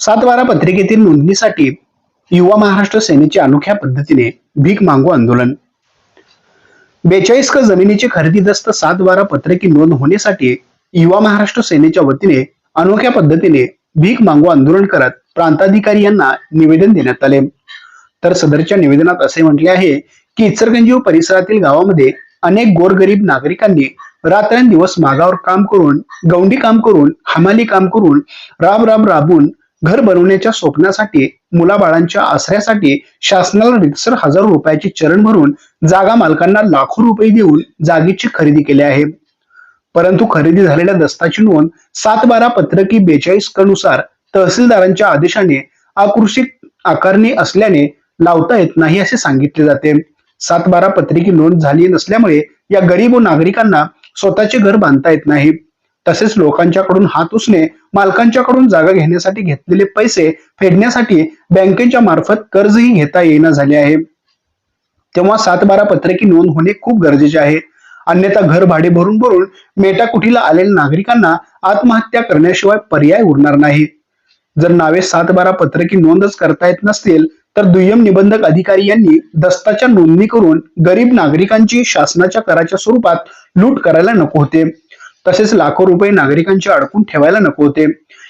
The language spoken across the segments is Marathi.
सातबारा पत्रिकेतील नोंदणीसाठी युवा महाराष्ट्र सेनेचे अनोख्या पद्धतीने भीक मागू आंदोलन. बेचाळीस क जमिनीची खरेदीदस्त दस्त बारा पत्रकी नोंद होण्यासाठी युवा महाराष्ट्र सेनेच्या वतीने अनोख्या पद्धतीने भीक मागू आंदोलन करत प्रांताधिकारी यांना निवेदन देण्यात आले. तर सदरच्या निवेदनात असे म्हटले आहे की इचरगंजीव परिसरातील गावामध्ये अनेक गोरगरीब नागरिकांनी रात्रंदिवस मागावर काम करून गौंडी काम करून हमाली काम करून राब राब राबून घर बनवण्याच्या स्वप्नासाठी मुलाबाळांच्या आसऱ्यासाठी शासनाला रितसर हजारो रुपयाची चरण भरून जागा मालकांना लाखो रुपये देऊन जागेची खरेदी केली आहे. परंतु खरेदी झालेल्या दस्ताची नोंद सात बारा पत्रकी बेचाळीस कनुसार नुसार तहसीलदारांच्या आदेशाने आकृषिक आकारणी असल्याने लावता येत नाही असे सांगितले जाते. सात बारा पत्रकी नोंद झाली नसल्यामुळे या गरीब व नागरिकांना स्वतःचे घर बांधता येत नाही. तसेच लोकांच्याकडून हात उसणे मालकांच्याकडून जागा घेण्यासाठी घेतलेले पैसे फेडण्यासाठी बँकेच्या मार्फत कर्जही घेता येईना झाले आहे. तेव्हा सात बारा पत्रकी नोंद होणे खूप गरजेचे आहे. अन्यथा घर भाडे भरून भरून मेटाकुटीला आलेल्या नागरिकांना आत्महत्या करण्याशिवाय पर्याय उरणार नाही. जर नावे सात बारा पत्रकी नोंदच करता येत नसतील तर दुय्यम निबंधक अधिकारी यांनी दस्ताच्या नोंदणी करून गरीब नागरिकांची शासनाच्या कराच्या स्वरूपात लूट करायला नको होते. तसेच लाखो रुपये नागरिकांचे अडकून ठेवायला नको होते.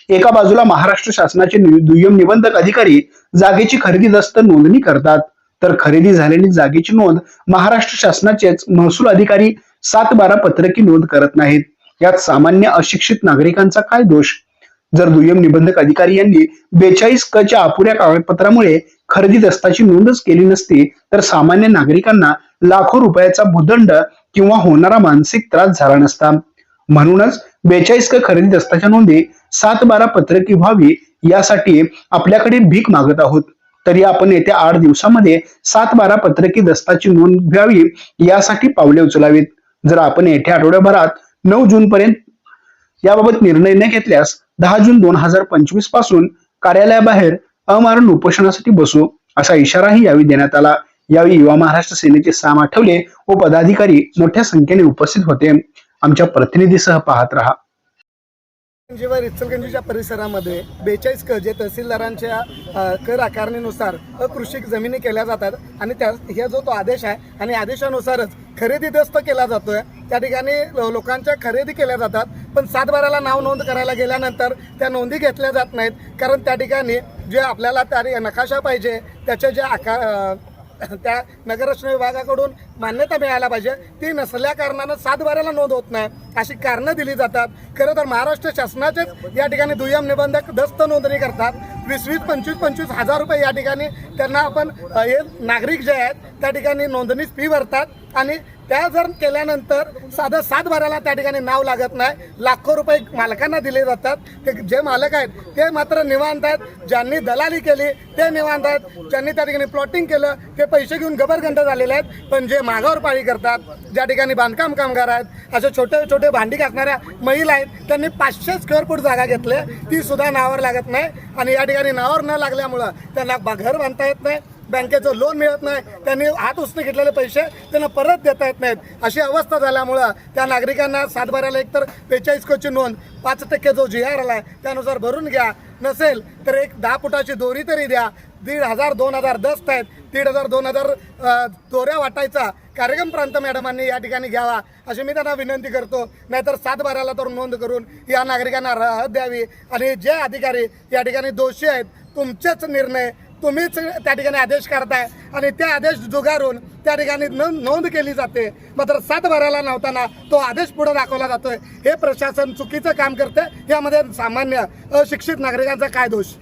एका बाजूला महाराष्ट्र शासनाचे दुय्यम निबंधक अधिकारी जागेची खरेदी दस्त नोंदणी करतात. तर खरेदी झालेली जागेची नोंद महाराष्ट्र शासनाचेच महसूल अधिकारी सात बारा पत्रकी नोंद करत नाहीत. यात सामान्य अशिक्षित नागरिकांचा काय दोष? जर दुय्यम निबंधक अधिकारी यांनी बेचाळीस क च्या अपुऱ्या कागदपत्रामुळे खरेदी दस्ताची नोंदच केली नसती तर सामान्य नागरिकांना लाखो रुपयाचा भूदंड किंवा होणारा मानसिक त्रास झाला नसता. म्हणूनच बेचाळीस क खरेदी दस्ताच्या नोंदी सात बारा पत्रकी व्हावी यासाठी आपल्याकडे भीक मागत आहोत. तरी आपण येत्या आठ दिवसामध्ये सात बारा पत्रकी दस्ताची नोंद घ्यावी यासाठी पावले उचलावीत. जर आपण येत्या आठवड्याभरात नऊ जून पर्यंत याबाबत निर्णय न घेतल्यास दहा जून दोन हजार पंचवीसपासून कार्यालयाबाहेर अमारण उपोषणासाठी बसू असा इशाराही यावेळी देण्यात आला. यावेळी युवा महाराष्ट्र सेनेचे साम आठवले व पदाधिकारी मोठ्या संख्येने उपस्थित होते. आमच्या प्रतिनिधीसह पाहत रहा. जेव्हा इचलगंजीच्या परिसरामध्ये बेचाळीस कर जे तहसीलदारांच्या कर आकारणीनुसार अकृषिक जमिनी केल्या जातात आणि त्या ह्या जो तो आदेश आहे आणि आदेशानुसारच खरेदी दस्त केला जातोय. त्या ठिकाणी लोकांच्या खरेदी केल्या जातात पण सातबाराला नाव नोंद करायला गेल्यानंतर त्या नोंदी घेतल्या जात नाहीत. कारण त्या ठिकाणी जे आपल्याला त्या नकाशा पाहिजे त्याच्या ज्या आकार त्या नगररचना विभागाकडून मान्यता मिळायला पाहिजे. ती नसल्या कारणानं सातबाऱ्याला नोंद होत नाही. अशी कारणं दिली जातात. खरं तर महाराष्ट्र शासनाचेच या ठिकाणी दुय्यम निबंधक दस्त नोंदणी करतात. वीस वीस पंचवीस पंचवीस हजार रुपये या ठिकाणी त्यांना आपण हे नागरिक जे आहेत त्या ठिकाणी नोंदणीच फी भरतात. आणि त्या जर केल्यानंतर साधं सात बाराला त्या ठिकाणी नाव लागत नाही लाखो रुपये मालकांना दिले जातात. ते जे मालक आहेत ते मात्र निवांत आहेत. ज्यांनी दलाली केली ते निवांत आहेत. ज्यांनी त्या ठिकाणी प्लॉटिंग केलं ते पैसे घेऊन गबरगंड झालेले आहेत. पण जे मागावर पाळी करतात ज्या ठिकाणी बांधकाम कामगार आहेत असे छोटे छोटे भांडी घासणाऱ्या महिला आहेत त्यांनी पाचशे स्क्वेअर फूट जागा घेतली ती सुद्धा नावावर लागत नाही. आणि या ठिकाणी नावावर न लागल्यामुळं त्यांना घर बांधता येत नाही. बँकेचं लोन मिळत नाही. त्यांनी हात उसने घेतलेले पैसे त्यांना परत देता येत नाहीत. अशी अवस्था झाल्यामुळं त्या नागरिकांना सातबाऱ्याला एकतर बेचाळीस कोची नोंद पाच टक्के जो जी आर आला आहे त्यानुसार भरून घ्या. नसेल तर एक दहा फुटाची दोरी तरी द्या. दीड हजार दोन हजार दस्त आहेत. दीड हजार दोन हजार दोऱ्या वाटायचा. कार्यक्रम प्रांत मॅडमांनी या ठिकाणी घ्यावा. अशी मी त्यांना विनंती करतो. नाहीतर सात बाराला तर नोंद करून या नागरिकांना राहत द्यावी. आणि जे अधिकारी या ठिकाणी दोषी आहेत तुमचेच निर्णय तुम्हीच त्या ठिकाणी आदेश करताय आणि त्या आदेश जुगारून त्या ठिकाणी नोंद केली जाते. मात्र सातभराला नव्हताना तो आदेश पुढे दाखवला जातोय. हे प्रशासन चुकीचं काम करते यामध्ये सामान्य अशिक्षित नागरिकांचा काय दोष?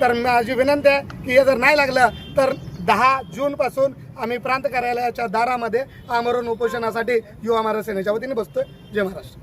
तर माझी विनंती आहे की हे जर नाही लागलं तर दहा जूनपासून आम्ही प्रांत कार्यालयाच्या दारामध्ये आमरण उपोषणासाठी युवा महाराज सेनेच्या वतीने बसतोय. जय महाराष्ट्र.